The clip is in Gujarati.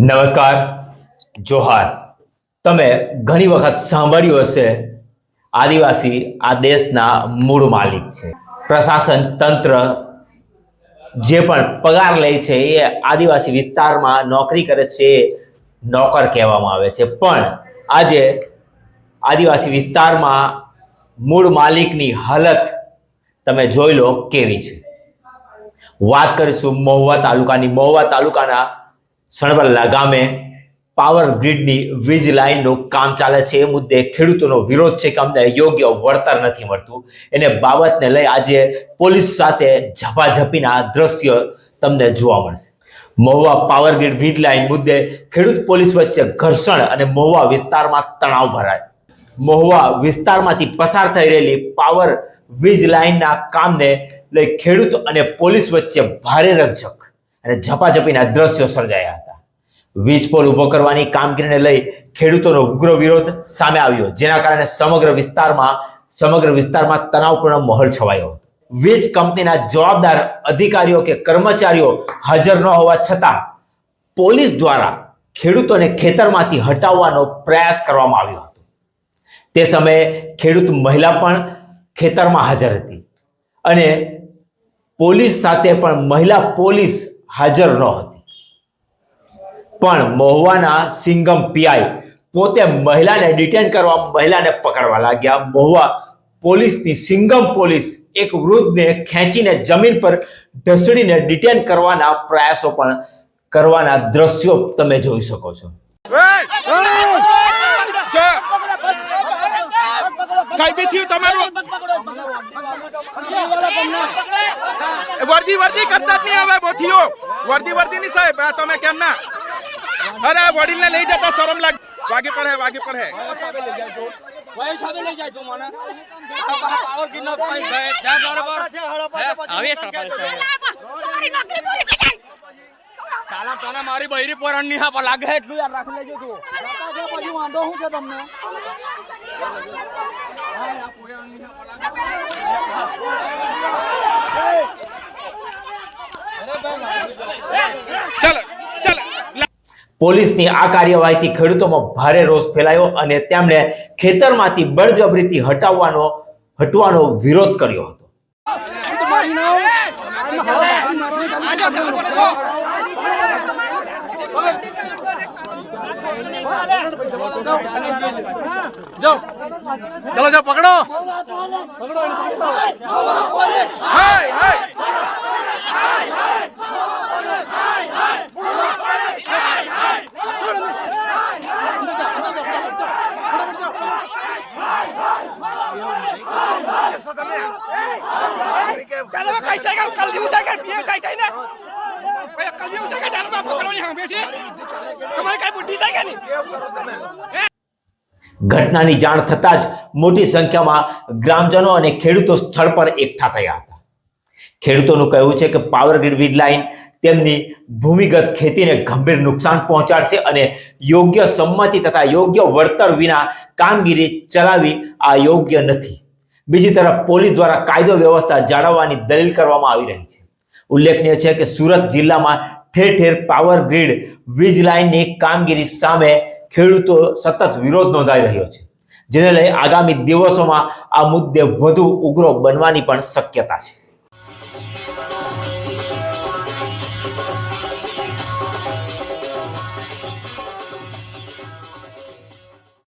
નમસ્કાર, જોહાર. તમે ઘણી વખત સાંભળ્યું હશે, આદિવાસી આ દેશના મૂળ માલિક છે. પ્રશાસન તંત્ર જે પણ પગાર લે છે એ આદિવાસી વિસ્તારમાં નોકરી કરે છે નોકર કહેવામાં આવે છે. પણ આજે આદિવાસી વિસ્તારમાં મૂળ માલિકની હાલત તમે જોઈ લો કેવી છે. વાત કરીશું મહુવા તાલુકાની. મહુવા તાલુકાના સણવલ્લા ગામે પાવર ગ્રીડની વીજ લાઇનનું કામ ચાલે છે. એ મુદ્દે ખેડૂતોનો વિરોધ છે કે અમને યોગ્ય વળતર નથી મળતું. એને બાબતને લઈ આજે પોલીસ સાથે ઝપાઝપીના દ્રશ્યો તમને જોવા મળશે. મહુવા પાવર ગ્રીડ વીજ લાઇન મુદ્દે ખેડૂત પોલીસ વચ્ચે ઘર્ષણ અને મહુવા વિસ્તારમાં તણાવ ભરાય. મહુવા વિસ્તારમાંથી પસાર થઈ રહેલી પાવર વીજ લાઇનના કામને લઈ ખેડૂત અને પોલીસ વચ્ચે ભારે રકઝક અને ઝપાઝપીના દ્રશ્યો સર્જાયા હતા. વીજ પોલ ઊભો કરવાની કામગીરીને લઈ ખેડૂતોનો ઉગ્ર વિરોધ સામે આવ્યો, જેના કારણે સમગ્ર વિસ્તારમાં સમગ્ર વિસ્તારમાં તણાવપૂર્ણ માહોલ છવાયો હતો. વીજ કંપનીના જવાબદાર અધિકારીઓ કે કર્મચારીઓ હાજર ન હોવા છતાં પોલીસ દ્વારા ખેડૂતોને ખેતરમાંથી હટાવવાનો પ્રયાસ કરવામાં આવ્યો હતો. તે સમયે ખેડૂત મહિલા પણ ખેતરમાં હાજર હતી અને પોલીસ સાથે પણ મહિલા પોલીસ હાજર ન હતી. પણ મહુવાના સિંગમ પીઆઈ પોતે મહિલાને ડિટેન કરવા, મહિલાને પકડવા લાગ્યા. મહુવા પોલીસની સિંગમ પોલીસ એક વૃદ્ધને ખેંચીને જમીન પર ઢસડીને ડિટેન કરવાના પ્રયાસો પણ કરવાના દ્રશ્યો તમે જોઈ શકો છો. કઈ બી થયું તમારું? વર્દી વર્દી કરતા જ નહીં હવે બોથીઓ થયો વર્દી વર્દી નહીં સાહેબ આ તમે કેમ ના? અરે આ વડીલ ને લઈ જતા શરમ લાગ વાગે પડે વાગે પડે. વયસાબે ચાલા તને મારી બૈરી પોરણની હા લાગે એટલું યાર રાખી લેજો તું. પછી વાંધો શું છે તમને? ચાલો ચાલો પોલીસની આ કાર્યવાહીથી ખેડૂતોમાં ભારે રોષ ફેલાયો અને તેમણે ખેતરમાંથી બળજબરીથી હટાવવાનો હટવાનો વિરોધ કર્યો હતો. ચલો જાઓ પકડો હાય હાય ચાલો કઈ છે કે કલ દિવસ છે કે ઘટનાની જાણ થતાં જ મોટી સંખ્યામાં ગ્રામજનો અને ખેડૂતો સ્થળ પર એકઠા થયા હતા. ખેડૂતોનું કહેવું છે કે પાવર ગ્રીડ વીજ લાઇન તેમની ભૂમિગત ખેતીને ગંભીર નુકસાન પહોંચાડશે અને યોગ્ય સંમતિ તથા યોગ્ય વળતર વિના કામગીરી ચલાવી આ યોગ્ય નથી. બીજી તરફ પોલીસ દ્વારા કાયદો વ્યવસ્થા જાળવવાની દલીલ કરવામાં આવી રહી છે. ઉલ્લેખનીય છે કે સુરત જિલ્લામાં ઠેર ઠેર પાવર ગ્રીડ વીજ લાઇનની કામગીરી સામે ખેડૂતો સતત વિરોધ નોંધાઈ રહ્યો છે. જેને લઈ આગામી દિવસોમાં આ મુદ્દે વધુ ઉગ્ર બનવાની પણ શક્યતા છે.